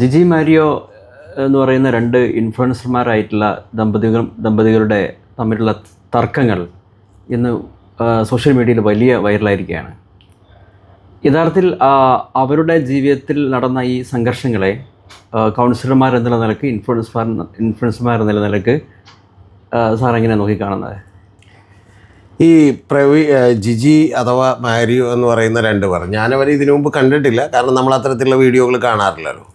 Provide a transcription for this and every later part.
Jiji Mario എന്ന് പറയുന്ന രണ്ട് ഇൻഫ്ലുവൻസർമാരായിട്ടുള്ള ദമ്പതികൾ ദമ്പതികളുടെ തമ്മിലുള്ള തർക്കങ്ങൾ ഇന്ന് സോഷ്യൽ മീഡിയയിൽ വലിയ വൈറലായിരിക്കുകയാണ്. യഥാർത്ഥത്തിൽ അവരുടെ ജീവിതത്തിൽ നടന്ന ഈ സംഘർഷങ്ങളെ കൗൺസിലർമാർ എന്നുള്ള നിലയ്ക്ക് ഇൻഫ്ലുവൻസ്മാർ ഇൻഫ്ലുവൻസർമാർ എന്നുള്ള നിലയ്ക്ക് സാറെങ്ങനെ നോക്കിക്കാണുന്നത്? ഈ പ്രവി ജിജി അഥവാ മാരിയോ എന്ന് പറയുന്ന രണ്ട് പേർ ഞാനവരെ ഇതിനു മുമ്പ് കണ്ടിട്ടില്ല കാരണം നമ്മൾ അത്തരത്തിലുള്ള വീഡിയോകൾ കാണാറില്ലല്ലോ.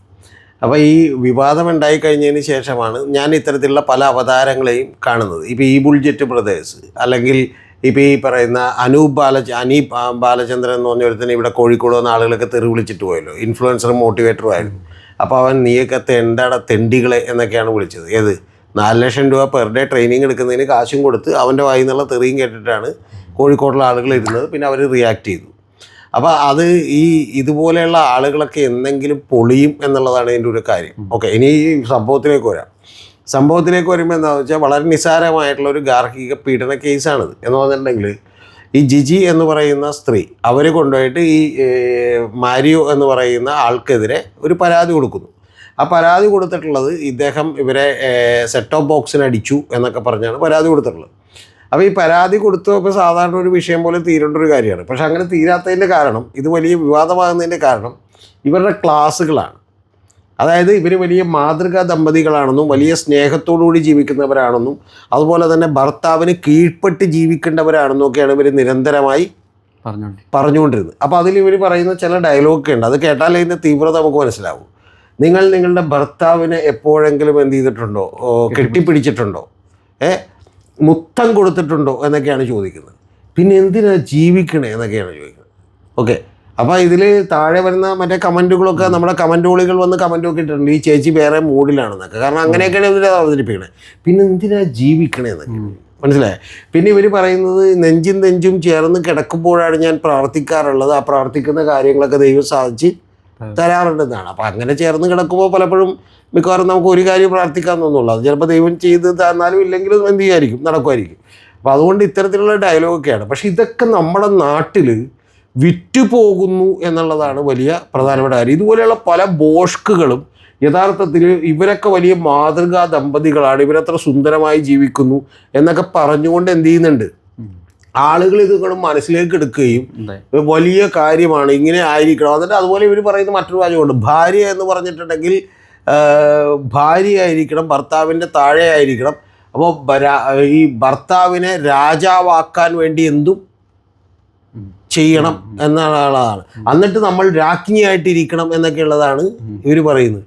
അപ്പോൾ ഈ വിവാദം ഉണ്ടായി കഴിഞ്ഞതിന് ശേഷമാണ് ഞാൻ ഇത്തരത്തിലുള്ള പല അവതാരങ്ങളെയും കാണുന്നത്. ഇപ്പോൾ ഈ ബുൾജെറ്റ് ബ്രദേഴ്സ് അല്ലെങ്കിൽ ഇപ്പോൾ ഈ പറയുന്ന അനൂപ് ബാല അനീപ് ബാലചന്ദ്രൻ എന്ന് പറഞ്ഞ തന്നെ ഇവിടെ കോഴിക്കോട് വന്ന ആളുകളൊക്കെ തെറി വിളിച്ചിട്ട് പോയല്ലോ. ഇൻഫ്ലുവൻസറും മോട്ടിവേറ്ററും ആയിരുന്നു. അപ്പോൾ അവൻ നീയൊക്കെ തെണ്ടട തെണ്ടികളെ എന്നൊക്കെയാണ് വിളിച്ചത്. ഏത്? നാല് ലക്ഷം രൂപ പെർ ഡേ ട്രെയിനിങ് എടുക്കുന്നതിന് കാശും കൊടുത്ത് അവന്റെ വായിൽ നിന്നുള്ള തെറിയും കേട്ടിട്ടാണ് കോഴിക്കോടുള്ള ആളുകൾ ഇരുന്നത്. പിന്നെ അവർ റിയാക്ട് ചെയ്തു. അപ്പോൾ അത് ഈ ഇതുപോലെയുള്ള ആളുകളൊക്കെ എന്തെങ്കിലും പൊളിയും എന്നുള്ളതാണ് ഇതിന്റെ ഒരു കാര്യം. ഓക്കെ ഇനി ഈ സംഭവത്തിലേക്ക് വരാം. സംഭവത്തിലേക്ക് വരുമ്പോൾ എന്താണെന്ന് വെച്ചാൽ വളരെ നിസ്സാരമായിട്ടുള്ള ഒരു ഗാർഹിക പീഡന കേസാണിത്. എന്ന് പറഞ്ഞിട്ടുണ്ടെങ്കിൽ ഈ ജിജി എന്ന് പറയുന്ന സ്ത്രീ അവർ കൊണ്ടുപോയിട്ട് ഈ മാരിയോ എന്ന് പറയുന്ന ആൾക്കെതിരെ ഒരു പരാതി കൊടുക്കുന്നു. ആ പരാതി കൊടുത്തിട്ടുള്ളത് ഇദ്ദേഹം ഇവരെ സെറ്റ് ഓഫ് ബോക്സിന് അടിച്ചു എന്നൊക്കെ പറഞ്ഞാണ് പരാതി കൊടുത്തിട്ടുള്ളത്. അപ്പോൾ ഈ പരാതി കൊടുത്തപ്പോൾ സാധാരണ ഒരു വിഷയം പോലെ തീരേണ്ട ഒരു കാര്യമാണ്. പക്ഷെ അങ്ങനെ തീരാത്തതിന്റെ കാരണം ഇത് വലിയ വിവാദമാകുന്നതിന്റെ കാരണം ഇവരുടെ ക്ലാസ്സുകളാണ്. അതായത് ഇവർ വലിയ മാതൃകാ ദമ്പതികളാണെന്നും വലിയ സ്നേഹത്തോടുകൂടി ജീവിക്കുന്നവരാണെന്നും അതുപോലെ തന്നെ ഭർത്താവിന് കീഴ്പ്പെട്ട് ജീവിക്കേണ്ടവരാണെന്നും ഒക്കെയാണ് ഇവർ നിരന്തരമായി പറഞ്ഞു പറഞ്ഞുകൊണ്ടിരുന്നത്. അപ്പോൾ അതിൽ ഇവർ പറയുന്ന ചില ഡയലോഗൊക്കെ ഉണ്ട്. അത് കേട്ടാലേ ഇതിന്റെ തീവ്രത നമുക്ക് മനസ്സിലാവും. നിങ്ങൾ നിങ്ങളുടെ ഭർത്താവിനെ എപ്പോഴെങ്കിലും എന്ത് ചെയ്തിട്ടുണ്ടോ? കെട്ടിപ്പിടിച്ചിട്ടുണ്ടോ? ഏ? മുത്തം കൊടുത്തിട്ടുണ്ടോ എന്നൊക്കെയാണ് ചോദിക്കുന്നത്. പിന്നെ എന്തിനാ ജീവിക്കണേ എന്നൊക്കെയാണ് ചോദിക്കുന്നത്. ഓക്കെ അപ്പോൾ ഇതിൽ താഴെ വരുന്ന മറ്റേ കമന്റുകളൊക്കെ നമ്മുടെ കമന്റുകളികൾ വന്ന് കമന്റൊക്കെ ഇട്ടിട്ടുണ്ട്. ഈ ചേച്ചി വേറെ മൂഡിലാണെന്നൊക്കെ. കാരണം അങ്ങനെയൊക്കെയാണ് ഇവർ അവതരിപ്പിക്കണേ. പിന്നെ എന്തിനാ ജീവിക്കണേ എന്നൊക്കെ. മനസ്സിലായി? പിന്നെ ഇവർ പറയുന്നത് നെഞ്ചും നെഞ്ചും ചേർന്ന് കിടക്കുമ്പോഴാണ് ഞാൻ പ്രാർത്ഥിക്കാറുള്ളത്. ആ പ്രാർത്ഥിക്കുന്ന കാര്യങ്ങളൊക്കെ ദൈവം സാധിച്ച് തരാറുണ്ടെന്നാണ്. അപ്പോൾ അങ്ങനെ ചേർന്ന് കിടക്കുമ്പോൾ പലപ്പോഴും മിക്കവാറും നമുക്ക് ഒരു കാര്യം പ്രാർത്ഥിക്കാൻ തോന്നുള്ളൂ. അത് ചിലപ്പോൾ ദൈവം ചെയ്ത് തന്നാലും ഇല്ലെങ്കിലും എന്ത് ചെയ്യായിരിക്കും നടക്കുമായിരിക്കും. അപ്പോൾ അതുകൊണ്ട് ഇത്തരത്തിലുള്ള ഡയലോഗൊക്കെയാണ് പക്ഷേ ഇതൊക്കെ നമ്മുടെ നാട്ടിൽ വിറ്റുപോകുന്നു എന്നുള്ളതാണ് വലിയ പ്രധാനപ്പെട്ട കാര്യം. ഇതുപോലെയുള്ള പല ബോഷ്കുകളും യഥാർത്ഥത്തിൽ ഇവരൊക്കെ വലിയ മാതൃകാ ദമ്പതികളാണ് ഇവരത്ര സുന്ദരമായി ജീവിക്കുന്നു എന്നൊക്കെ പറഞ്ഞുകൊണ്ട് എന്ത് ചെയ്യുന്നുണ്ട്? ആളുകൾ ഇതുകളും മനസ്സിലേക്ക് എടുക്കുകയും വലിയ കാര്യമാണ് ഇങ്ങനെ ആയിരിക്കണം. എന്നിട്ട് അതുപോലെ ഇവർ പറയുന്ന മറ്റൊരു വാചകമുണ്ട് ഭാര്യ എന്ന് പറഞ്ഞിട്ടുണ്ടെങ്കിൽ ഭാര്യ ആയിരിക്കണം ഭർത്താവിന്റെ താഴെ ആയിരിക്കണം അപ്പോൾ ഈ ഭർത്താവിനെ രാജാവാക്കാൻ വേണ്ടി എന്തും ചെയ്യണം എന്നുള്ളതാണ് എന്നിട്ട് നമ്മൾ രാജ്ഞിയായിട്ടിരിക്കണം എന്നൊക്കെയുള്ളതാണ് ഇവർ പറയുന്നത്.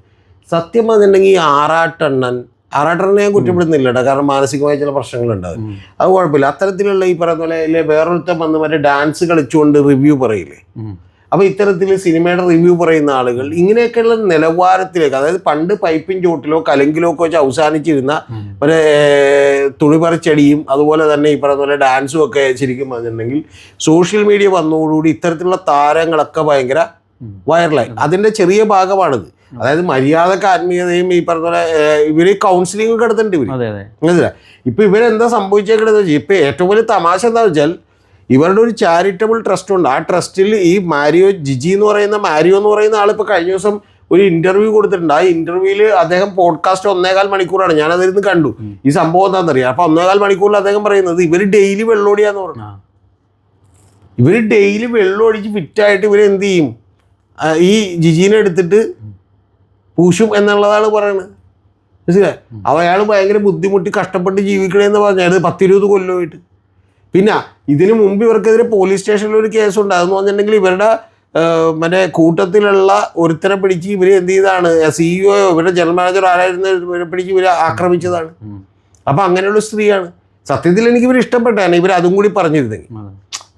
സത്യം പറഞ്ഞിട്ടുണ്ടെങ്കിൽ ആറാട്ടെണ്ണൻ ആറാട്ടെണ്ണനെ ഞാൻ കുറ്റപ്പെടുന്നില്ല കേട്ടോ. കാരണം മാനസികമായ ചില പ്രശ്നങ്ങളുണ്ടാവും അത്. കുഴപ്പമില്ല. അത്തരത്തിലുള്ള ഈ പറയുന്ന പോലെ വേറൊരുത്തൻ വേറൊരുത്തം വന്ന് മറ്റേ ഡാൻസ് കളിച്ചുകൊണ്ട് റിവ്യൂ പറയില്ലേ. അപ്പോൾ ഇത്തരത്തിൽ സിനിമയുടെ റിവ്യൂ പറയുന്ന ആളുകൾ ഇങ്ങനെയൊക്കെയുള്ള നിലവാരത്തിലേക്ക് അതായത് പണ്ട് പൈപ്പിൻ ചോട്ടിലോ കലങ്കിലോ ഒക്കെ വെച്ച് അവസാനിച്ചിരുന്ന ഒരു തുണിപറിച്ചടിയും അതുപോലെ തന്നെ ഈ പറയുന്ന പോലെ ഡാൻസും ഒക്കെ ശരിക്കും പറഞ്ഞിട്ടുണ്ടെങ്കിൽ സോഷ്യൽ മീഡിയ വന്നതോടുകൂടി ഇത്തരത്തിലുള്ള താരങ്ങളൊക്കെ ഭയങ്കര വൈറലായി അതിന്റെ ചെറിയ ഭാഗമാണിത്. അതായത് മര്യാദയ്ക്ക് ആത്മീയതയും ഈ പറഞ്ഞ പോലെ ഇവർ കൗൺസിലിംഗ് ഒക്കെ എടുത്തിട്ടുണ്ട് അതെ മനസ്സിലായി? ഇപ്പൊ ഇവരെന്താ സംഭവിച്ചേക്കണെന്ന് വെച്ചാൽ ഇപ്പൊ ഏറ്റവും വലിയ തമാശ എന്താ വെച്ചാൽ ഇവരുടെ ഒരു ചാരിറ്റബിൾ ട്രസ്റ്റ് ഉണ്ട്. ആ ട്രസ്റ്റിൽ ഈ മാരിയോ ജിജി എന്ന് പറയുന്ന മാരിയോ എന്ന് പറയുന്ന ആൾ ഇപ്പൊ കഴിഞ്ഞ ദിവസം ഒരു ഇന്റർവ്യൂ കൊടുത്തിട്ടുണ്ട്. ആ ഇന്റർവ്യൂൽ അദ്ദേഹം പോഡ്കാസ്റ്റ് ഒന്നേകാൽ മണിക്കൂറാണ്. ഞാൻ അതിരുന്ന് കണ്ടു. ഈ സംഭവം എന്താണെന്നറിയാം? അപ്പൊ ഒന്നേകാൽ മണിക്കൂറിൽ അദ്ദേഹം പറയുന്നത് ഇവർ ഡെയിലി വെള്ളോടിയാന്ന് പറഞ്ഞു. ഇവർ ഡെയിലി വെള്ളം ഒടിച്ച് ഫിറ്റായിട്ട് ഇവർ എന്ത് ചെയ്യും? ഈ ജിജീനെ എടുത്തിട്ട് പൂശും എന്നുള്ളതാണ് പറയുന്നത് മനസ്സിലായി? അയാൾ ഭയങ്കര ബുദ്ധിമുട്ടി കഷ്ടപ്പെട്ട് ജീവിക്കണേന്ന് പറഞ്ഞാൽ പത്തിരുപത് കൊല്ലമായിട്ട് പിന്നെ ഇതിനു മുമ്പ് ഇവർക്കെതിരെ പോലീസ് സ്റ്റേഷനിൽ ഒരു കേസുണ്ട്. അതെന്ന് പറഞ്ഞിട്ടുണ്ടെങ്കിൽ ഇവരുടെ മറ്റേ കൂട്ടത്തിലുള്ള ഒരുത്തരെ പിടിച്ച് ഇവർ എന്ത് ചെയ്താണ് സിഇഒ ഇവരുടെ ജനറൽ മാനേജർ ആരായിരുന്നു ഇവരെ പിടിച്ച് ഇവരെ ആക്രമിച്ചതാണ്. അപ്പം അങ്ങനെയുള്ള സ്ത്രീയാണ്. സത്യത്തിൽ എനിക്ക് ഇവർ ഇഷ്ടപ്പെട്ടാണ്. ഇവർ അതും കൂടി പറഞ്ഞിരുന്നെങ്കിൽ.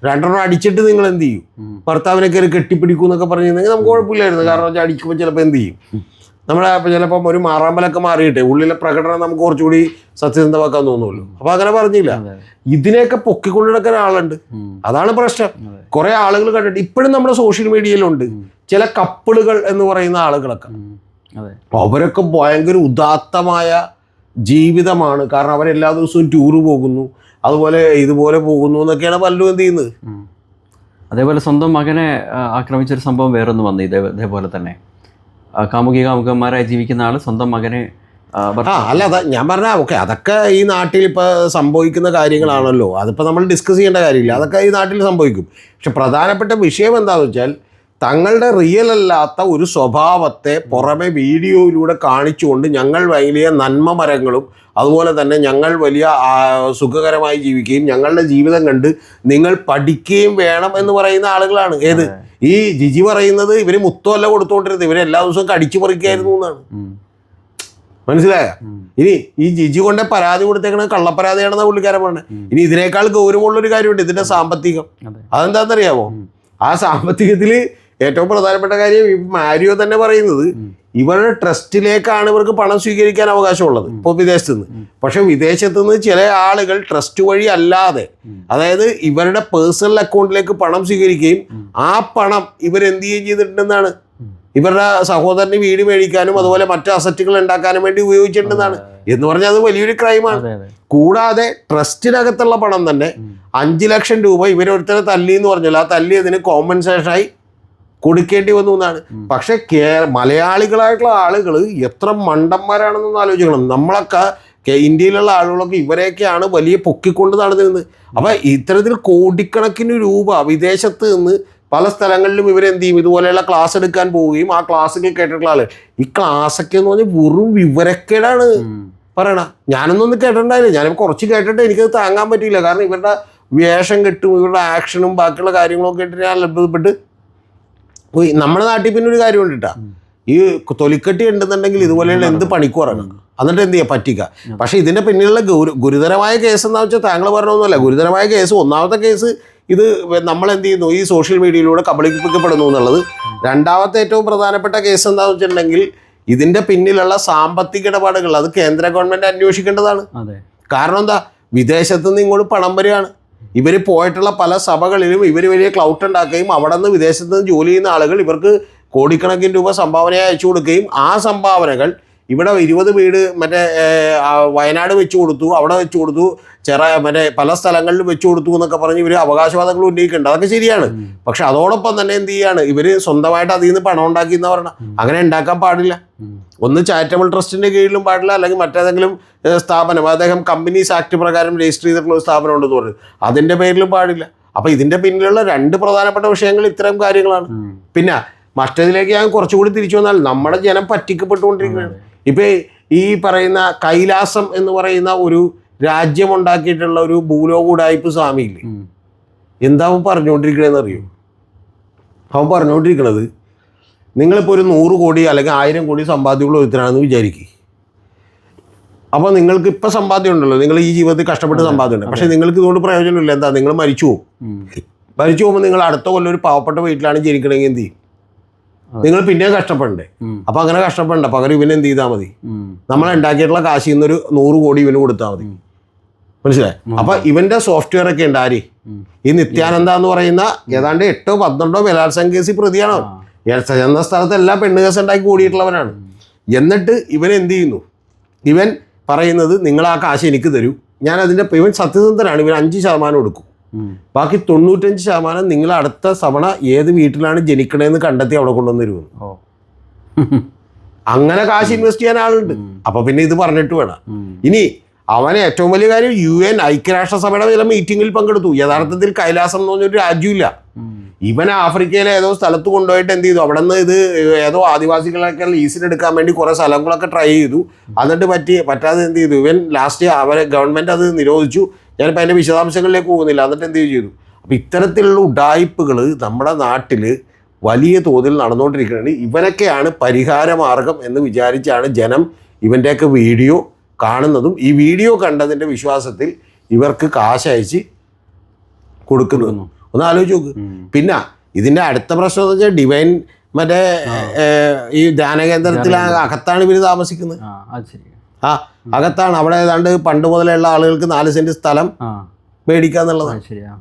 രണ്ടെണ്ണം അടിച്ചിട്ട് നിങ്ങൾ എന്ത് ചെയ്യും? ഭർത്താവിനെ കയറി കെട്ടിപ്പിടിക്കും എന്നൊക്കെ പറഞ്ഞിരുന്നെങ്കിൽ നമുക്ക് കുഴപ്പമില്ലായിരുന്നു. കാരണം വെച്ചാൽ അടിക്കുമ്പോൾ ചിലപ്പോൾ എന്ത് ചെയ്യും? നമ്മളെ ചിലപ്പം ഒരു മാറാമ്പലൊക്കെ മാറിയിട്ട് ഉള്ളിലെ പ്രകടനം നമുക്ക് കുറച്ചുകൂടി സത്യസന്ധമാക്കാൻ തോന്നുമല്ലോ. അപ്പൊ അങ്ങനെ പറഞ്ഞില്ല. ഇതിനെയൊക്കെ പൊക്കിക്കൊണ്ടു നടക്കുന്ന ആളുണ്ട് അതാണ് പ്രശ്നം. കുറെ ആളുകൾ കണ്ടിട്ട് ഇപ്പോഴും നമ്മുടെ സോഷ്യൽ മീഡിയയിലുണ്ട്. ചില കപ്പിളുകൾ എന്ന് പറയുന്ന ആളുകളൊക്കെ. അവരൊക്കെ ഭയങ്കര ഉദാത്തമായ ജീവിതമാണ്. കാരണം അവരെല്ലാ ദിവസവും ടൂറ് പോകുന്നു. അതുപോലെ ഇതുപോലെ പോകുന്നു എന്നൊക്കെയാണ് പലരും എന്ത് ചെയ്യുന്നത്? അതേപോലെ സ്വന്തം മകനെ ആക്രമിച്ചൊരു സംഭവം വേറൊന്ന് വന്നു ഇതേ ഇതേപോലെ തന്നെ. കാമുകി കാമുകന്മാരായി ജീവിക്കുന്ന ആൾ സ്വന്തം മകനെ ആ അല്ല അതാ ഞാൻ പറഞ്ഞ ഓക്കെ അതൊക്കെ ഈ നാട്ടിൽ ഇപ്പോൾ സംഭവിക്കുന്ന കാര്യങ്ങളാണല്ലോ. അതിപ്പോൾ നമ്മൾ ഡിസ്കസ് ചെയ്യേണ്ട കാര്യമില്ല. അതൊക്കെ ഈ നാട്ടിൽ സംഭവിക്കും. പക്ഷെ പ്രധാനപ്പെട്ട വിഷയം എന്താണെന്ന് വെച്ചാൽ തങ്ങളുടെ റിയൽ അല്ലാത്ത ഒരു സ്വഭാവത്തെ പുറമെ വീഡിയോയിലൂടെ കാണിച്ചുകൊണ്ട് ഞങ്ങൾ വലിയ നന്മ മരങ്ങളും അതുപോലെ തന്നെ ഞങ്ങൾ വലിയ സുഖകരമായി ജീവിക്കുകയും ഞങ്ങളുടെ ജീവിതം കണ്ട് നിങ്ങൾ പഠിക്കുകയും വേണം എന്ന് പറയുന്ന ആളുകളാണ്. ഏത്? ഈ ജിജി പറയുന്നത് ഇവർ മുത്തമല്ല കൊടുത്തുകൊണ്ടിരുന്നത്. ഇവരെ എല്ലാ ദിവസവും കടിച്ചു പറിക്കായിരുന്നു എന്നാണ്. മനസ്സിലായ? ഇനി ഈ ജിജി കൊണ്ട് പരാതി കൊടുത്തേക്കണത് കള്ളപ്പരാതിയാണെന്ന പുള്ളിക്കാരൻ പറഞ്ഞത് ഇനി ഇതിനേക്കാൾ ഗൗരവമുള്ളൊരു കാര്യമുണ്ട് ഇതിന്റെ സാമ്പത്തികം. അതെ. അതെന്താണെന്നറിയാമോ ആ സാമ്പത്തികത്തിൽ ഏറ്റവും പ്രധാനപ്പെട്ട കാര്യം ഈ മാരിയോ തന്നെ പറയുന്നത് ഇവരുടെ ട്രസ്റ്റിലേക്കാണ് ഇവർക്ക് പണം സ്വീകരിക്കാൻ അവകാശമുള്ളത് ഇപ്പോൾ വിദേശത്ത് നിന്ന് പക്ഷെ വിദേശത്ത് നിന്ന് ചില ആളുകൾ ട്രസ്റ്റ് വഴി അല്ലാതെ അതായത് ഇവരുടെ പേഴ്സണൽ അക്കൗണ്ടിലേക്ക് പണം സ്വീകരിക്കുകയും ആ പണം ഇവരെന്ത് ചെയ്യുകയും ചെയ്തിട്ടുണ്ടെന്നാണ്. ഇവരുടെ സഹോദരന് വീട് മേടിക്കാനും അതുപോലെ മറ്റു അസറ്റുകൾ ഉണ്ടാക്കാനും വേണ്ടി ഉപയോഗിച്ചിട്ടുണ്ടെന്നാണ്. എന്ന് പറഞ്ഞാൽ അത് വലിയൊരു ക്രൈമാണ് കൂടാതെ ട്രസ്റ്റിനകത്തുള്ള പണം തന്നെ. അഞ്ച് ലക്ഷം രൂപ ഇവരൊരുത്തരെ തല്ലി എന്ന് പറഞ്ഞല്ലോ. ആ തല്ലിയതിന് കോമ്പൻസേഷനായി കൊടുക്കേണ്ടി വന്നു എന്നാണ്. പക്ഷെ കേ മലയാളികളായിട്ടുള്ള ആളുകൾ എത്ര മണ്ടന്മാരാണെന്നൊന്ന് ആലോചിക്കണം. നമ്മളൊക്കെ ഇന്ത്യയിലുള്ള ആളുകളൊക്കെ ഇവരെയൊക്കെയാണ് വലിയ പൊക്കിക്കൊണ്ട് നടന്നിരുന്നത്. അപ്പം ഇത്തരത്തിൽ കോടിക്കണക്കിന് രൂപ വിദേശത്ത് നിന്ന് പല സ്ഥലങ്ങളിലും ഇവരെന്ത് ചെയ്യും? ഇതുപോലെയുള്ള ക്ലാസ് എടുക്കാൻ പോവുകയും ആ ക്ലാസ്സുകൾ കേട്ടിട്ടുള്ള ആൾ. ഈ ക്ലാസ്സൊക്കെ എന്ന് പറഞ്ഞാൽ വെറും വിവരക്കേടാണ്. പറയണ. ഞാനൊന്നും കേട്ടിട്ടുണ്ടായില്ല. ഞാനിപ്പോൾ കുറച്ച് കേട്ടിട്ട് എനിക്കത് താങ്ങാൻ പറ്റിയില്ല. കാരണം ഇവരുടെ വേഷം കെട്ടും ഇവരുടെ ആക്ഷനും ബാക്കിയുള്ള കാര്യങ്ങളൊക്കെ കേട്ടിട്ട് ഞാൻ അത്ഭുതപ്പെട്ട് നമ്മുടെ നാട്ടിൽ പിന്നെ ഒരു കാര്യം ഉണ്ട് കേട്ടോ ഈ തൊലിക്കെട്ടി ഉണ്ടെന്നുണ്ടെങ്കിൽ ഇതുപോലെയുള്ള എന്ത് പണിക്കും ഇറങ്ങും എന്നിട്ട് എന്ത് ചെയ്യാം? പറ്റിക്ക. പക്ഷേ ഇതിന്റെ പിന്നിലുള്ള ഗുരു ഗുരുതരമായ കേസ് എന്താ വെച്ചാൽ താങ്കൾ പറഞ്ഞൊന്നുമല്ല ഗുരുതരമായ കേസ് ഒന്നാമത്തെ കേസ് ഇത് നമ്മൾ എന്ത് ചെയ്യുന്നു? ഈ സോഷ്യൽ മീഡിയയിലൂടെ കബളിപ്പിക്കപ്പെടുന്നു എന്നുള്ളത്. രണ്ടാമത്തെ ഏറ്റവും പ്രധാനപ്പെട്ട കേസ് എന്താണെന്ന് വെച്ചിട്ടുണ്ടെങ്കിൽ ഇതിന്റെ പിന്നിലുള്ള സാമ്പത്തിക ഇടപാടുകൾ അത് കേന്ദ്ര ഗവൺമെന്റ് അന്വേഷിക്കേണ്ടതാണ്. കാരണം എന്താ? വിദേശത്ത് നിന്ന് ഇങ്ങോട്ട് പണം വരികയാണ്. ഇവർ പോയിട്ടുള്ള പല സഭകളിലും ഇവർ വലിയ ക്ലൗട്ട് ഉണ്ടാക്കുകയും അവിടെ നിന്ന് വിദേശത്ത് നിന്ന് ജോലി ചെയ്യുന്ന ആളുകൾ ഇവർക്ക് കോടിക്കണക്കിന് രൂപ സംഭാവനയായി അയച്ചു കൊടുക്കുകയും ആ സംഭാവനകൾ ഇവിടെ ഇരുപത് വീട് മറ്റേ വയനാട് വെച്ച് കൊടുത്തു അവിടെ വെച്ച് കൊടുത്തു ചെറ മറ്റേ പല സ്ഥലങ്ങളിലും വെച്ച് കൊടുത്തു എന്നൊക്കെ പറഞ്ഞ് ഇവർ അവകാശവാദങ്ങൾ ഉന്നയിക്കുന്നുണ്ട്. അതൊക്കെ ശരിയാണ്. പക്ഷെ അതോടൊപ്പം തന്നെ എന്ത് ചെയ്യാണ്? ഇവർ സ്വന്തമായിട്ട് അതിൽ നിന്ന് പണം ഉണ്ടാക്കി എന്ന് പറഞ്ഞാൽ അങ്ങനെ ഉണ്ടാക്കാൻ പാടില്ല. ഒന്ന് ചാരിറ്റബിൾ ട്രസ്റ്റിന്റെ കീഴിലും പാടില്ല. അല്ലെങ്കിൽ മറ്റേതെങ്കിലും സ്ഥാപനം അദ്ദേഹം കമ്പനീസ് ആക്ട് പ്രകാരം രജിസ്റ്റർ ചെയ്തിട്ടുള്ള ഒരു സ്ഥാപനം ഉണ്ടെന്ന് പറഞ്ഞു അതിന്റെ പേരിലും പാടില്ല. അപ്പൊ ഇതിന്റെ പിന്നിലുള്ള രണ്ട് പ്രധാനപ്പെട്ട വിഷയങ്ങൾ ഇത്തരം കാര്യങ്ങളാണ്. പിന്നെ മറ്റതിലേക്ക് ഞാൻ കുറച്ചുകൂടി തിരിച്ചു വന്നാൽ നമ്മുടെ ജനം പറ്റിക്കപ്പെട്ടുകൊണ്ടിരിക്കുകയാണ്. ഇപ്പൊ ഈ പറയുന്ന കൈലാസം എന്ന് പറയുന്ന ഒരു രാജ്യം ഉണ്ടാക്കിയിട്ടുള്ള ഒരു ഭൂലോകൂടായ്പ സ്വാമിയില്ലേ. എന്താ അവൻ പറഞ്ഞുകൊണ്ടിരിക്കണേന്ന് അറിയോ അവൻ പറഞ്ഞുകൊണ്ടിരിക്കണത് നിങ്ങളിപ്പോൾ ഒരു നൂറ് കോടി അല്ലെങ്കിൽ ആയിരം കോടി സമ്പാദ്യമുള്ള ഒരുത്തരാണെന്ന് വിചാരിക്കുക അപ്പോൾ നിങ്ങൾക്ക് ഇപ്പം സമ്പാദ്യം ഉണ്ടല്ലോ നിങ്ങൾ ഈ ജീവിതത്തിൽ കഷ്ടപ്പെട്ട് സമ്പാദ്യം ഉണ്ട്. പക്ഷേ നിങ്ങൾക്ക് ഇതുകൊണ്ട് പ്രയോജനമില്ല എന്താ നിങ്ങൾ മരിച്ചു പോകും മരിച്ചു പോകുമ്പോൾ നിങ്ങൾ അടുത്ത കൊല്ലം ഒരു പാവപ്പെട്ട വീട്ടിലാണ് ജനിക്കണമെങ്കിൽ എന്ത് ചെയ്യും. നിങ്ങൾ പിന്നെയും കഷ്ടപ്പെടണ്ടേ? അപ്പൊ അങ്ങനെ കഷ്ടപ്പെടണ്ട. പകരം ഇവന് എന്ത് ചെയ്താൽ മതി. നമ്മൾ ഉണ്ടാക്കിയിട്ടുള്ള കാശിൽ നിന്നൊരു നൂറ് കോടി ഇവന് കൊടുത്താൽ മതി. മനസ്സിലായി? അപ്പൊ ഇവന്റെ സോഫ്റ്റ്വെയർ ഒക്കെ ഉണ്ട് ആര്? ഈ നിത്യാനന്ദ എന്ന് പറയുന്ന ഏതാണ്ട് എട്ടോ പന്ത്രണ്ടോ ബലാത്സംഗ കേസിൽ പ്രതിയാണ്. എന്ന സ്ഥലത്ത് എല്ലാ പെണ്ണ് കേസ് ഉണ്ടാക്കി കൂടിയിട്ടുള്ളവനാണ്. എന്നിട്ട് ഇവൻ എന്ത് ചെയ്യുന്നു? ഇവൻ പറയുന്നത് നിങ്ങൾ ആ കാശ് എനിക്ക് തരൂ. ഞാൻ അതിന്റെ ഇവൻ സത്യസന്ധനാണ്. ഇവൻ അഞ്ച് ശതമാനം എടുക്കും. ബാക്കി തൊണ്ണൂറ്റഞ്ച് ശതമാനം നിങ്ങൾ അടുത്ത തവണ ഏത് വീട്ടിലാണ് ജനിക്കണേന്ന് കണ്ടെത്തി അവിടെ കൊണ്ടുവന്ന് തരുമെന്ന് അങ്ങനെ കാശ് ഇൻവെസ്റ്റ് ചെയ്യാൻ ആളുണ്ട്. അപ്പൊ പിന്നെ ഇത് പറഞ്ഞിട്ട് വേണം. ഇനി അവനെ ഏറ്റവും വലിയ കാര്യം യു എൻ ഐക്യരാഷ്ട്രസഭയുടെ ചില മീറ്റിംഗിൽ പങ്കെടുത്തു. യഥാർത്ഥത്തിൽ കൈലാസം എന്ന് പറഞ്ഞൊരു രാജ്യമില്ല. ഇവൻ ആഫ്രിക്കയിലെ ഏതോ സ്ഥലത്ത് കൊണ്ടുപോയിട്ട് എന്ത് ചെയ്തു? അവിടെ നിന്ന് ഇത് ഏതോ ആദിവാസികളൊക്കെ ലീസിനെടുക്കാൻ വേണ്ടി കുറേ സ്ഥലങ്ങളൊക്കെ ട്രൈ ചെയ്തു. എന്നിട്ട് പറ്റി പറ്റാതെ എന്ത് ചെയ്തു? ഇവൻ ലാസ്റ്റ് അവരെ ഗവൺമെന്റ് അത് നിരോധിച്ചു. ഞാനിപ്പോൾ അതിന്റെ വിശദാംശങ്ങളിലേക്ക് പോകുന്നില്ല. എന്നിട്ട് എന്ത് ചെയ്തു? അപ്പോൾ ഇത്തരത്തിലുള്ള ഉഡായ്പകൾ നമ്മുടെ നാട്ടിൽ വലിയ തോതിൽ നടന്നുകൊണ്ടിരിക്കുകയാണ്. ഇവനൊക്കെയാണ് പരിഹാരമാർഗം എന്ന് വിചാരിച്ചാണ് ജനം ഇവന്റെയൊക്കെ വീഡിയോ കാണുന്നതും ഈ വീഡിയോ കണ്ടതിന്റെ വിശ്വാസത്തിൽ ഇവർക്ക് കാശ് അയച്ച് കൊടുക്കുന്നതും ഒന്ന് ആലോചിച്ച് നോക്ക്. പിന്നെ ഇതിന്റെ അടുത്ത പ്രശ്നം എന്ന് വെച്ചാൽ ഡിവൈൻ മറ്റേ ഈ ധ്യാന കേന്ദ്രത്തിൽ അകത്താണ് ഇവർ താമസിക്കുന്നത്. ആ അകത്താണ്. അവിടെ ഏതാണ്ട് പണ്ട് മുതലുള്ള ആളുകൾക്ക് നാല് സെന്റ് സ്ഥലം മേടിക്കാന്നുള്ളതാണ് ശരിയാ.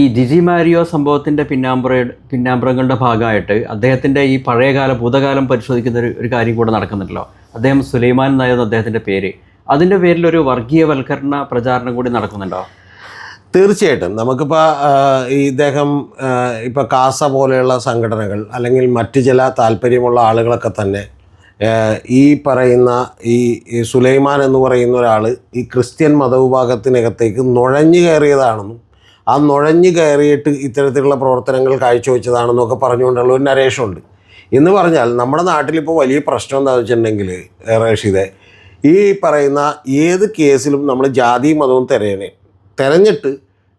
ഈ ജിജി മാരിയോ സംഭവത്തിന്റെ പിന്നാമ്പുറ പിന്നാമ്പുറങ്ങളുടെ ഭാഗമായിട്ട് അദ്ദേഹത്തിന്റെ ഈ പഴയകാല ഭൂതകാലം പരിശോധിക്കുന്ന ഒരു ഒരു കാര്യം കൂടെ നടക്കുന്നുണ്ടല്ലോ. അദ്ദേഹം സുലൈമാൻ നായർ അദ്ദേഹത്തിന്റെ പേര്. അതിന്റെ പേരിൽ ഒരു വർഗീയവൽക്കരണ പ്രചാരണം കൂടി നടക്കുന്നുണ്ടോ? തീർച്ചയായിട്ടും. നമുക്കിപ്പോൾ ഈ ഇദ്ദേഹം ഇപ്പോൾ കാസ പോലെയുള്ള സംഘടനകൾ അല്ലെങ്കിൽ മറ്റ് ചില താല്പര്യമുള്ള ആളുകളൊക്കെ തന്നെ ഈ പറയുന്ന ഈ സുലൈമാൻ എന്ന് പറയുന്ന ഒരാൾ ഈ ക്രിസ്ത്യൻ മതവിഭാഗത്തിനകത്തേക്ക് നുഴഞ്ഞു കയറിയതാണെന്നും ആ നുഴഞ്ഞു കയറിയിട്ട് ഇത്തരത്തിലുള്ള പ്രവർത്തനങ്ങൾ കാഴ്ചവെച്ചതാണെന്നൊക്കെ പറഞ്ഞുകൊണ്ടുള്ള ഒരു നരേഷമുണ്ട് എന്ന് പറഞ്ഞാൽ നമ്മുടെ നാട്ടിലിപ്പോൾ വലിയ പ്രശ്നം എന്താ വെച്ചിട്ടുണ്ടെങ്കിൽ റഷീദെ ഈ പറയുന്ന ഏത് കേസിലും നമ്മൾ ജാതി മതവും തിരയണേ. തിരഞ്ഞിട്ട്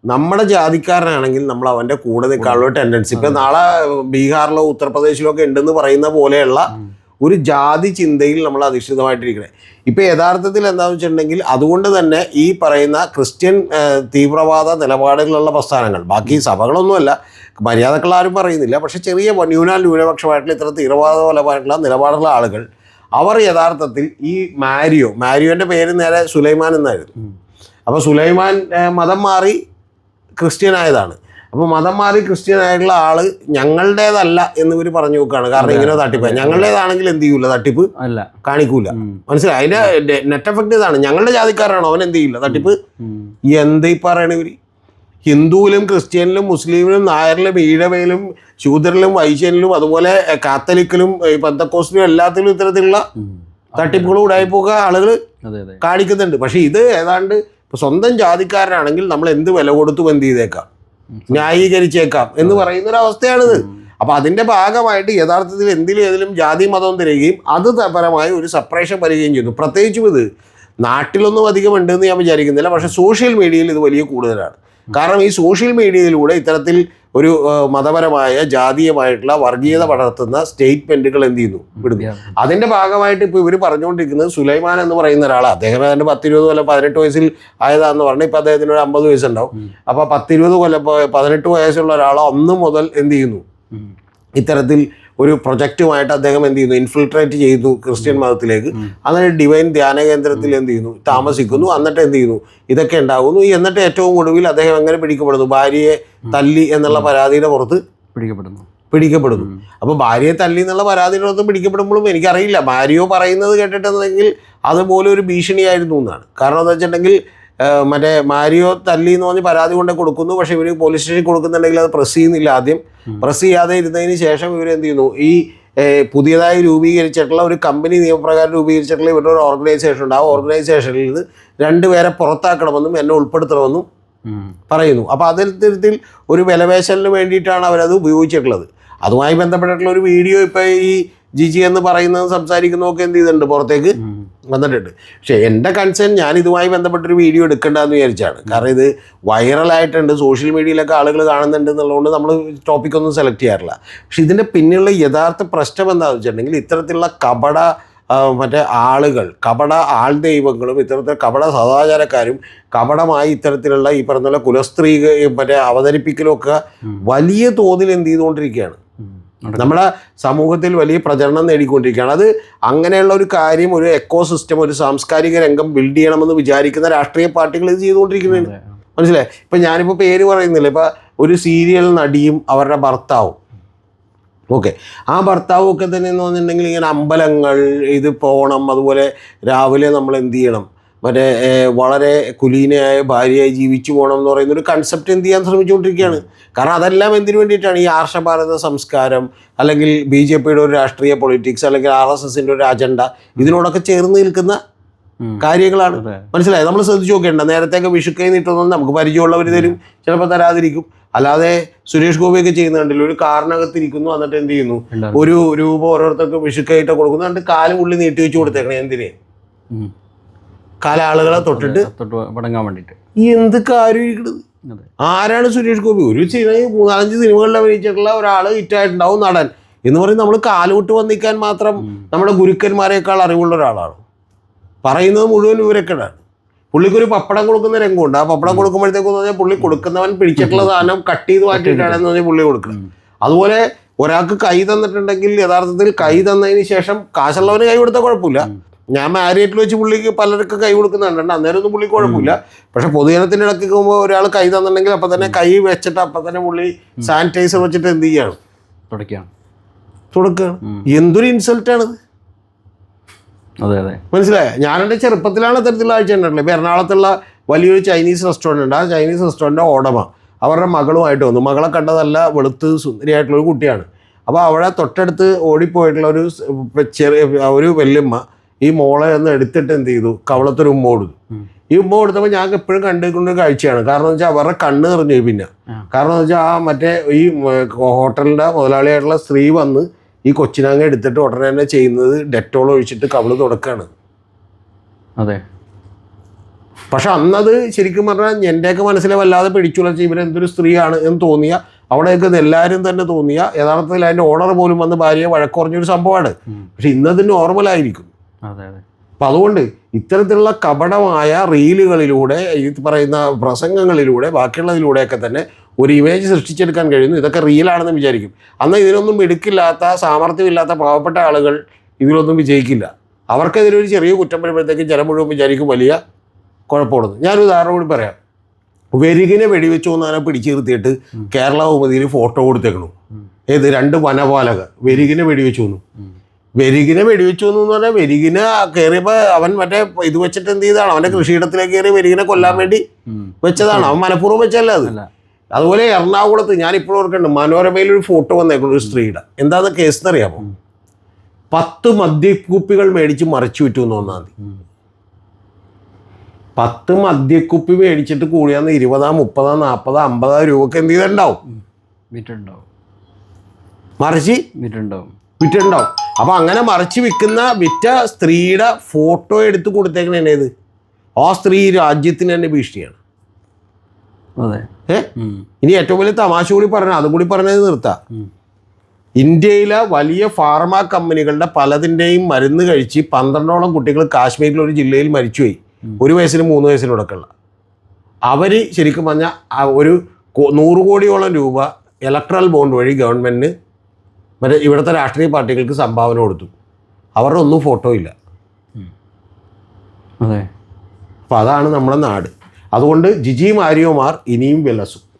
നമ്മുടെ ജാതിക്കാരനാണെങ്കിൽ നമ്മൾ അവന്റെ കൂടെ നിൽക്കാനുള്ള ടെൻഡൻസി ഇപ്പം നാളെ ബീഹാറിലോ ഉത്തർപ്രദേശിലോ ഒക്കെ ഉണ്ടെന്ന് പറയുന്ന പോലെയുള്ള ഒരു ജാതി ചിന്തയിൽ നമ്മൾ അധിഷ്ഠിതമായിട്ടിരിക്കണേ. ഇപ്പം യഥാർത്ഥത്തിൽ എന്താണെന്ന് വെച്ചിട്ടുണ്ടെങ്കിൽ അതുകൊണ്ട് തന്നെ ഈ പറയുന്ന ക്രിസ്ത്യൻ തീവ്രവാദ നിലപാടുകളുള്ള പ്രസ്ഥാനങ്ങൾ ബാക്കി സഭകളൊന്നുമല്ല മര്യാദകൾ ആരും പറയുന്നില്ല പക്ഷെ ചെറിയ ന്യൂനാൽ ന്യൂനപക്ഷമായിട്ടുള്ള ഇത്ര തീവ്രവാദപരമായിട്ടുള്ള നിലപാടുള്ള ആളുകൾ അവർ യഥാർത്ഥത്തിൽ ഈ മാരിയോ മാരിയോന്റെ പേര് നേരെ സുലൈമാൻ എന്നായിരുന്നു. അപ്പോൾ സുലൈമാൻ മതം മാറി ക്രിസ്ത്യൻ ആയതാണ് അപ്പോൾ മതം മാറി ക്രിസ്ത്യൻ ആയിട്ടുള്ള ആൾ ഞങ്ങളുടേതല്ല എന്ന് ഇവർ പറഞ്ഞു നോക്കുകയാണ്. കാരണം ഇങ്ങനെ തട്ടിപ്പ്. ഞങ്ങളുടേതാണെങ്കിൽ എന്ത് ചെയ്യൂല? തട്ടിപ്പ് അല്ല. കാണിക്കൂല. മനസ്സിലായി? അതിന്റെ നെറ്റ് എഫക്റ്റ് ഇതാണ്. ഞങ്ങളുടെ ജാതിക്കാരാണോ? അവൻ എന്ത് ചെയ്യില്ല തട്ടിപ്പ് എന്ത് ഈ പറയണ ഇവർ ഹിന്ദുവിലും ക്രിസ്ത്യനിലും മുസ്ലിമിലും നായരിലും ഈഴവയിലും ശൂദ്രനിലും വൈശ്യനിലും അതുപോലെ കാത്തലിക്കിലും പന്തക്കോസ്റ്റിലും എല്ലാത്തിലും ഇത്തരത്തിലുള്ള തട്ടിപ്പുകളും ഉടായിപ്പോക ആളുകൾ കാണിക്കുന്നുണ്ട്. പക്ഷെ ഇത് ഏതാണ്ട് ഇപ്പൊ സ്വന്തം ജാതിക്കാരനാണെങ്കിൽ നമ്മൾ എന്ത് വില കൊടുത്തും എന്ത് ചെയ്തേക്കാം? ന്യായീകരിച്ചേക്കാം എന്ന് പറയുന്ന ഒരു അവസ്ഥയാണിത് അപ്പൊ അതിന്റെ ഭാഗമായിട്ട് യഥാർത്ഥത്തിൽ എന്തിലും ഏതിലും ജാതി മതവും തിരയുകയും അത് പരമായി ഒരു സെപ്പറേഷൻ വരികയും ചെയ്യുന്നു പ്രത്യേകിച്ചും ഇത് നാട്ടിലൊന്നും അധികം ഉണ്ടെന്ന് ഞാൻ വിചാരിക്കുന്നില്ല. പക്ഷെ സോഷ്യൽ മീഡിയയിൽ ഇത് വലിയ കൂടുതലാണ്. കാരണം ഈ സോഷ്യൽ മീഡിയയിലൂടെ ഇത്തരത്തിൽ ഒരു മതപരമായ ജാതീയമായിട്ടുള്ള വർഗീയത വളർത്തുന്ന സ്റ്റേറ്റ്മെന്റുകൾ എന്ത് ചെയ്യുന്നു? വിടുന്നു. അതിന്റെ ഭാഗമായിട്ട് ഇപ്പോൾ ഇവർ പറഞ്ഞുകൊണ്ടിരിക്കുന്നത് സുലൈമാൻ എന്ന് പറയുന്ന ഒരാളാണ് അദ്ദേഹം അതിന്റെ പത്തിരുപത് കൊല്ലം പതിനെട്ട് വയസ്സിൽ ആയതാന്ന് പറഞ്ഞാൽ ഇപ്പം അദ്ദേഹത്തിന് ഒരു അമ്പത് വയസ്സുണ്ടാവും. അപ്പോൾ പത്തിരുപത് കൊല്ലം പതിനെട്ട് വയസ്സുള്ള ഒരാൾ അന്ന് മുതൽ എന്ത് ചെയ്യുന്നു. ഇത്തരത്തിൽ ഒരു പ്രൊജക്റ്റുമായിട്ട് അദ്ദേഹം എന്ത് ചെയ്യുന്നു? ഇൻഫിൽട്രേറ്റ് ചെയ്തു ക്രിസ്ത്യൻ മതത്തിലേക്ക്. അങ്ങനെ ഡിവൈൻ ധ്യാന കേന്ദ്രത്തിൽ എന്ത് ചെയ്യുന്നു? താമസിക്കുന്നു. എന്നിട്ട് എന്ത് ചെയ്യുന്നു? ഇതൊക്കെ ഉണ്ടാകുന്നു. എന്നിട്ട് ഏറ്റവും ഒടുവിൽ അദ്ദേഹം എങ്ങനെ പിടിക്കപ്പെടുന്നു? ഭാര്യയെ തല്ലി എന്നുള്ള പരാതിയുടെ പുറത്ത് പിടിക്കപ്പെടുന്നു. പിടിക്കപ്പെടുന്നു. അപ്പോൾ ഭാര്യയെ തല്ലി എന്നുള്ള പരാതിയുടെ പുറത്ത് പിടിക്കപ്പെടുമ്പോഴും എനിക്കറിയില്ല. ഭാര്യയോ പറയുന്നത് കേട്ടിട്ടുണ്ടെങ്കിൽ അതുപോലെ ഒരു ഭീഷണിയായിരുന്നു എന്നാണ്. കാരണം എന്താ വെച്ചിട്ടുണ്ടെങ്കിൽ മറ്റേ മാരിയോ തല്ലി എന്ന് പറഞ്ഞ് പരാതി കൊണ്ട് കൊടുക്കുന്നു. പക്ഷെ ഇവർ പോലീസ് സ്റ്റേഷനിൽ കൊടുക്കുന്നുണ്ടെങ്കിൽ അത് പ്രസ് ചെയ്യുന്നില്ല ആദ്യം. പ്രസ് ചെയ്യാതെ ഇരുന്നതിന് ശേഷം ഇവർ എന്ത് ചെയ്യുന്നു? ഈ പുതിയതായി രൂപീകരിച്ചിട്ടുള്ള ഒരു കമ്പനി നിയമപ്രകാരം രൂപീകരിച്ചിട്ടുള്ള ഇവരുടെ ഒരു ഓർഗനൈസേഷൻ ഉണ്ട്. ആ ഓർഗനൈസേഷനിൽ നിന്ന് രണ്ടുപേരെ പുറത്താക്കണമെന്നും എന്നെ ഉൾപ്പെടുത്തണമെന്നും പറയുന്നു. അപ്പോൾ അതിൽ ഒരു വിലവേശലിന് വേണ്ടിയിട്ടാണ് അവരത് ഉപയോഗിച്ചിട്ടുള്ളത്. അതുമായി ബന്ധപ്പെട്ടിട്ടുള്ള ഒരു വീഡിയോ ഇപ്പോൾ ഈ ജിജി എന്ന് പറയുന്നത് സംസാരിക്കുന്നതൊക്കെ എന്ത് ചെയ്തിട്ടുണ്ട് പുറത്തേക്ക് വന്നിട്ടുണ്ട്. പക്ഷേ എന്റെ കൺസേൺ ഞാൻ ഇതുമായി ബന്ധപ്പെട്ടൊരു വീഡിയോ എടുക്കേണ്ടതെന്ന് വിചാരിച്ചാണ്. കാരണം ഇത് വൈറലായിട്ടുണ്ട് സോഷ്യൽ മീഡിയയിലൊക്കെ ആളുകൾ കാണുന്നുണ്ട് എന്നുള്ളതുകൊണ്ട് നമ്മൾ ടോപ്പിക്കൊന്നും സെലക്ട് ചെയ്യാറില്ല. പക്ഷെ ഇതിന്റെ പിന്നിലുള്ള യഥാർത്ഥ പ്രശ്നം എന്താണെന്ന് വെച്ചിട്ടുണ്ടെങ്കിൽ ഇത്തരത്തിലുള്ള കപട മറ്റേ ആളുകൾ കപട ആൾ ദൈവങ്ങളും ഇത്തരത്തിൽ കപട സദാചാരക്കാരും കപടമായി ഇത്തരത്തിലുള്ള ഈ പറഞ്ഞ കുലസ്ത്രീ മറ്റേ അവതരിപ്പിക്കലും ഒക്കെ വലിയ തോതിൽ എന്ത് ചെയ്തുകൊണ്ടിരിക്കുകയാണ്. നമ്മുടെ സമൂഹത്തിൽ വലിയ പ്രചരണം നേടിക്കൊണ്ടിരിക്കുകയാണ്. അത് അങ്ങനെയുള്ള ഒരു കാര്യം ഒരു എക്കോ സിസ്റ്റം ഒരു സാംസ്കാരിക രംഗം ബിൽഡ് ചെയ്യണമെന്ന് വിചാരിക്കുന്ന രാഷ്ട്രീയ പാർട്ടികൾ ഇത് ചെയ്തുകൊണ്ടിരിക്കുന്നതാണ്. മനസ്സിലായി? ഇപ്പം ഞാനിപ്പോൾ പേര് പറയുന്നില്ല. ഇപ്പം ഒരു സീരിയൽ നടിയും അവരുടെ ഭർത്താവും. ഓക്കെ. ആ ഭർത്താവും ഒക്കെ തന്നെ എന്ന് പറഞ്ഞിട്ടുണ്ടെങ്കിൽ ഇങ്ങനെ അമ്പലങ്ങൾ ഇത് പോകണം അതുപോലെ രാവിലെ നമ്മൾ എന്ത് ചെയ്യണം? മറ്റേ വളരെ കുലീനയായ ഭാര്യയായി ജീവിച്ചു പോകണം എന്ന് പറയുന്ന ഒരു കൺസെപ്റ്റ് എന്ത് ചെയ്യാൻ ശ്രമിച്ചുകൊണ്ടിരിക്കുകയാണ്. കാരണം അതെല്ലാം എന്തിനു വേണ്ടിയിട്ടാണ്? ഈ ആർഷഭാരത സംസ്കാരം അല്ലെങ്കിൽ ബി ജെ പിയുടെ ഒരു രാഷ്ട്രീയ പൊളിറ്റിക്സ് അല്ലെങ്കിൽ ആർ എസ് എസിന്റെ ഒരു അജണ്ട ഇതിനോടൊക്കെ ചേർന്ന് നിൽക്കുന്ന കാര്യങ്ങളാണ്. മനസ്സിലായത് മനസ്സിലായി? നമ്മൾ ശ്രദ്ധിച്ചു നോക്കേണ്ട നേരത്തെയൊക്കെ വിഷുക്കൈ നീട്ടുന്നത് നമുക്ക് പരിചയമുള്ളവർ തരും ചിലപ്പോൾ തരാതിരിക്കും. അല്ലാതെ സുരേഷ് ഗോപിയൊക്കെ ചെയ്യുന്നുണ്ടല്ലോ ഒരു കാറിനകത്തിരിക്കുന്നു എന്നിട്ട് എന്ത് ചെയ്യുന്നു? ഒരു രൂപ ഓരോരുത്തർക്ക് വിഷുക്കൈയിട്ട് കൊടുക്കുന്നു എന്നിട്ട് കാലും ഉള്ളി നീട്ടി വെച്ച് കൊടുത്തേക്കണേ എന്തിന്? ഉം. കാല ആളുകളെ തൊട്ടിട്ട് തൊട്ട് പടങ്ങാൻ വേണ്ടിയിട്ട്. ഈ എന്ത് കാര്യം ആരാണ് സുരേഷ് ഗോപി? ഒരു സിനിമ മൂന്നാലഞ്ച് സിനിമകളിൽ അഭിനയിച്ചിട്ടുള്ള ഒരാൾ ഹിറ്റായിട്ടുണ്ടാവും നടൻ. എന്ന് പറയും നമ്മൾ കാലുവിട്ട് വന്നിക്കാൻ മാത്രം നമ്മുടെ ഗുരുക്കന്മാരെക്കാൾ അറിവുള്ള ഒരാളാണ്. പറയുന്നത് മുഴുവൻ വിവരക്കേടാണ്. പുള്ളിക്കൊരു പപ്പടം കൊടുക്കുന്ന രംഗമുണ്ട്. ആ പപ്പടം കൊടുക്കുമ്പോഴത്തേക്കെന്ന് പറഞ്ഞാൽ പുള്ളി കൊടുക്കുന്നവൻ പിടിച്ചിട്ടുള്ള സാധനം കട്ട് ചെയ്ത് മാറ്റിയിട്ടാണെന്ന് പറഞ്ഞാൽ പുള്ളി കൊടുക്കണം അതുപോലെ ഒരാൾക്ക് കൈ തന്നിട്ടുണ്ടെങ്കിൽ യഥാർത്ഥത്തിൽ കൈ തന്നതിന് ശേഷം കാശുള്ളവന് കൈ കൊടുത്താൽ കുഴപ്പമില്ല. ഞാൻ മാരിയറ്റിൽ വെച്ച് പുള്ളിക്ക് പലർക്ക് കൈ കൊടുക്കുന്നുണ്ട് അന്നേരം ഒന്നും പുള്ളി കുഴപ്പമില്ല. പക്ഷെ പൊതുജനത്തിന്റെ ഇടയ്ക്ക് പോകുമ്പോൾ ഒരാൾ കൈ തന്നിട്ടുണ്ടെങ്കിൽ അപ്പം തന്നെ കൈ വെച്ചിട്ട് അപ്പം തന്നെ പുള്ളി സാനിറ്റൈസർ വെച്ചിട്ട് എന്ത് ചെയ്യാണ്? തുടക്കുകയാണ് കൊടുക്കുകയാണ് എന്തൊരു ഇൻസൾട്ടാണിത് അതെ അതെ. മനസ്സിലായോ? ഞാൻ എന്റെ ചെറുപ്പത്തിലാണ് ഇത്തരത്തിലുള്ള ആഴ്ച ഉണ്ടല്ലോ ഇപ്പം എറണാകുളത്തുള്ള വലിയൊരു ചൈനീസ് റെസ്റ്റോറന്റ് ഉണ്ട്. ആ ചൈനീസ് റെസ്റ്റോറന്റ് ഓടമ അവരുടെ മകളുമായിട്ട് വന്നു. മകളെ കണ്ടതല്ല വെളുത്ത് സുന്ദരിയായിട്ടുള്ള ഒരു കുട്ടിയാണ്. അപ്പോൾ അവിടെ തൊട്ടടുത്ത് ഓടിപ്പോയിട്ടുള്ള ഒരു ചെറിയ ഒരു വല്യമ്മ ഈ മോളെ ഒന്ന് എടുത്തിട്ട് എന്ത് ചെയ്തു? കവളത്തൊരു ഉമ്മ കൊടുത്തു. ഈ ഉമ്മ കൊടുത്തപ്പോൾ ഞങ്ങൾക്ക് എപ്പോഴും കണ്ടുകൊണ്ടൊരു കാഴ്ചയാണ്. കാരണം എന്ന് വെച്ചാൽ അവരുടെ കണ്ണ് നിറഞ്ഞു പിന്നെ. കാരണം എന്ന് വെച്ചാൽ ആ മറ്റേ ഈ ഹോട്ടലിന്റെ മുതലാളിയായിട്ടുള്ള സ്ത്രീ വന്ന് ഈ കൊച്ചിനാങ്ങ എടുത്തിട്ട് ഉടനെ തന്നെ ചെയ്യുന്നത് ഡെറ്റോൾ ഒഴിച്ചിട്ട് കവൾ തുടക്കാണ്. അതെ. പക്ഷെ അന്നത് ശരിക്കും പറഞ്ഞാൽ എന്റെയൊക്കെ മനസ്സിലെ വല്ലാതെ പിടിച്ചുളച്ച് ഇവരെന്തൊരു സ്ത്രീയാണ് എന്ന് തോന്നിയ അവിടെയൊക്കെ എല്ലാവരും തന്നെ തോന്നിയ യഥാർത്ഥത്തിൽ അതിന്റെ ഓണർ പോലും വന്ന് ഭാര്യയെ വഴക്കുറഞ്ഞൊരു സംഭവമാണ്. പക്ഷെ ഇന്നതിന് നോർമലായിരിക്കും. അപ്പം അതുകൊണ്ട് ഇത്തരത്തിലുള്ള കപടമായ റീലുകളിലൂടെ ഈ പറയുന്ന പ്രസംഗങ്ങളിലൂടെ ബാക്കിയുള്ളതിലൂടെയൊക്കെ തന്നെ ഒരു ഇമേജ് സൃഷ്ടിച്ചെടുക്കാൻ കഴിയുന്നു. ഇതൊക്കെ റിയലാണെന്ന് വിചാരിക്കും. അന്ന് ഇതിനൊന്നും എടുക്കില്ലാത്ത സാമർഥ്യമില്ലാത്ത പാവപ്പെട്ട ആളുകൾ ഇതിലൊന്നും വിജയിക്കില്ല. അവർക്കെതിരെ ഒരു ചെറിയ കുറ്റം വരുമ്പോഴത്തേക്കും ജനം മുഴുവൻ വിചാരിക്കും വലിയ കുഴപ്പമുള്ളത് ഞാനൊരു ഉദാഹരണം കൂടി പറയാം. വെരുകിനെ വെടിവെച്ചു എന്നാണ് പിടിച്ചു നിർത്തിയിട്ട് കേരള ഭൂപതിയിൽ ഫോട്ടോ കൊടുത്തേക്കണു. ഏത്? രണ്ട് വനപാലകർ വെരുകിനെ വെടിവെച്ചു. വെരികിനെ വെടിവെച്ചു എന്ന് പറഞ്ഞാൽ വെരികിനെ കയറിയപ്പോൾ അവൻ മറ്റേ ഇത് വെച്ചിട്ട് എന്ത് ചെയ്താണ് അവന്റെ കൃഷിയിടത്തിലേക്ക് കയറി വെരികിനെ കൊല്ലാൻ വേണ്ടി വെച്ചതാണ്. അവൻ മനഃപൂർവം വെച്ചല്ല അത്? അതുപോലെ എറണാകുളത്ത് ഞാൻ ഇപ്പോഴും ഓർക്കുന്നുണ്ട് മനോരമയിൽ ഒരു ഫോട്ടോ വന്നേക്കുന്നു ഒരു സ്ത്രീയുടെ. എന്താന്ന് കേസ് എന്നറിയാമോ? പത്ത് മദ്യക്കുപ്പികൾ മേടിച്ച് മറിച്ചു വിറ്റു എന്ന് ഒന്നാം തീയതി ഉം. പത്ത് മദ്യക്കുപ്പി മേടിച്ചിട്ട് കൂടിയാന്ന് ഇരുപതാം മുപ്പതാം നാൽപ്പതാം അമ്പതാം രൂപക്ക് എന്ത് ചെയ്തിട്ടുണ്ടാവും? മറിച്ച്? വിറ്റുണ്ടാവും വിറ്റിട്ടുണ്ടാവും അപ്പോൾ അങ്ങനെ മറിച്ച് വിൽക്കുന്ന വിറ്റ സ്ത്രീയുടെ ഫോട്ടോ എടുത്ത് കൊടുത്തേക്കണേ ഇത്. ആ സ്ത്രീ രാജ്യത്തിന് തന്നെ ഭീഷണിയാണ്. ഏ? ഇനി ഏറ്റവും വലിയ തമാശ കൂടി പറഞ്ഞ അതും കൂടി പറഞ്ഞത് നിർത്താം. ഇന്ത്യയിലെ വലിയ ഫാർമ കമ്പനികളുടെ പലതിന്റെയും മരുന്ന് കഴിച്ച് പന്ത്രണ്ടോളം കുട്ടികൾ കാശ്മീരിലെ ഒരു ജില്ലയിൽ മരിച്ചുപോയി. ഒരു വയസ്സിനും മൂന്ന് വയസ്സിനും ഇടക്കുള്ള. അവർ ശരിക്കും പറഞ്ഞാൽ ഒരു നൂറ് കോടിയോളം രൂപ ഇലക്ട്രൽ ബോണ്ട് വഴി ഗവൺമെന്റിന് മറ്റേ ഇവിടുത്തെ രാഷ്ട്രീയ പാർട്ടികൾക്ക് സംഭാവന കൊടുത്തു. അവരുടെ ഒന്നും ഫോട്ടോ ഇല്ല. അതെ. അപ്പോൾ അതാണ് നമ്മുടെ നാട്. അതുകൊണ്ട് ജിജി മാരിയോമാർ ഇനിയും വിലസും.